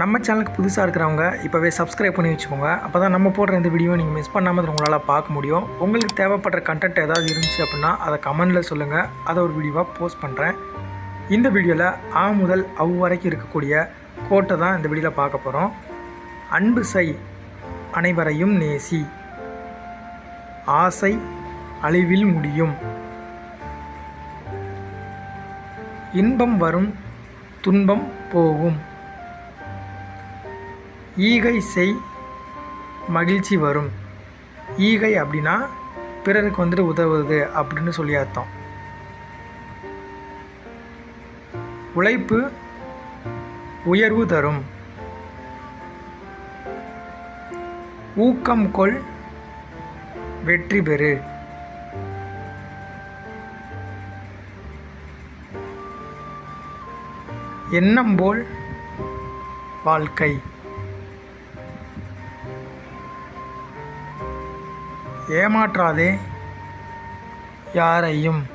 நம்ம சேனலுக்கு புதுசாக இருக்கிறவங்க இப்போவே சப்ஸ்கிரைப் பண்ணி வச்சுக்கோங்க. அப்போ தான் நம்ம போடுற இந்த வீடியோ நீங்கள் மிஸ் பண்ணாமல் உங்களால் பார்க்க முடியும். உங்களுக்கு தேவைப்படுற கண்டென்ட் ஏதாவது இருந்துச்சு அப்படின்னா அதை கமெண்டில் சொல்லுங்கள் அதை ஒரு வீடியோவாக போஸ்ட் பண்ணுறேன் இந்த வீடியோவில் ஆ முதல் அவ் வரைக்கும் இருக்கக்கூடிய கோட்டை தான் இந்த வீடியோவில் பார்க்க போகிறோம் அன்பு செய் அனைவரையும் நேசி. ஆசை அழிவில் முடியும். இன்பம் வரும் துன்பம் போகும். ஈகை செய் மகிழ்ச்சி வரும். ஈகை அப்படின்னா பிறருக்கு வந்துட்டு உதவுது அப்படின்னு சொல்லி அர்த்தம். உழைப்பு உயர்வு தரும். ஊக்கம் கொள் வெற்றி பெறு. எண்ணம் போல் வாழ்க்கை. ஏமாற்றாதே யாரையும்.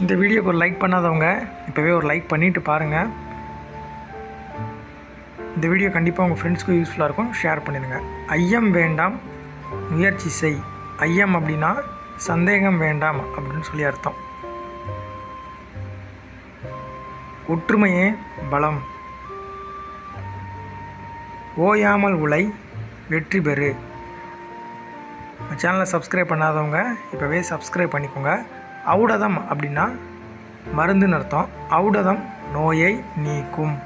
இந்த வீடியோக்கு ஒரு லைக் பண்ணாதவங்க இப்போவே ஒரு லைக் பண்ணிவிட்டு பாருங்கள் இந்த வீடியோ கண்டிப்பாக உங்கள் ஃப்ரெண்ட்ஸ்க்கு யூஸ்ஃபுல்லாக இருக்கும். ஷேர் பண்ணிடுங்க. ஐயம் வேண்டாம் முயற்சி செய். ஐயம் அப்படின்னா சந்தேகம் வேண்டாம் அப்படின்னு சொல்லி அர்த்தம். ஒற்றுமையே பலம். ஓயாமல் உழை வெற்றி பெறு. சேனலை சப்ஸ்கிரைப் பண்ணாதவங்க இப்போவே சப்ஸ்கிரைப் பண்ணிக்கோங்க. ஔடதம் அப்படின்னா மருந்துன்னு அர்த்தம். ஔடதம் நோயை நீக்கும்.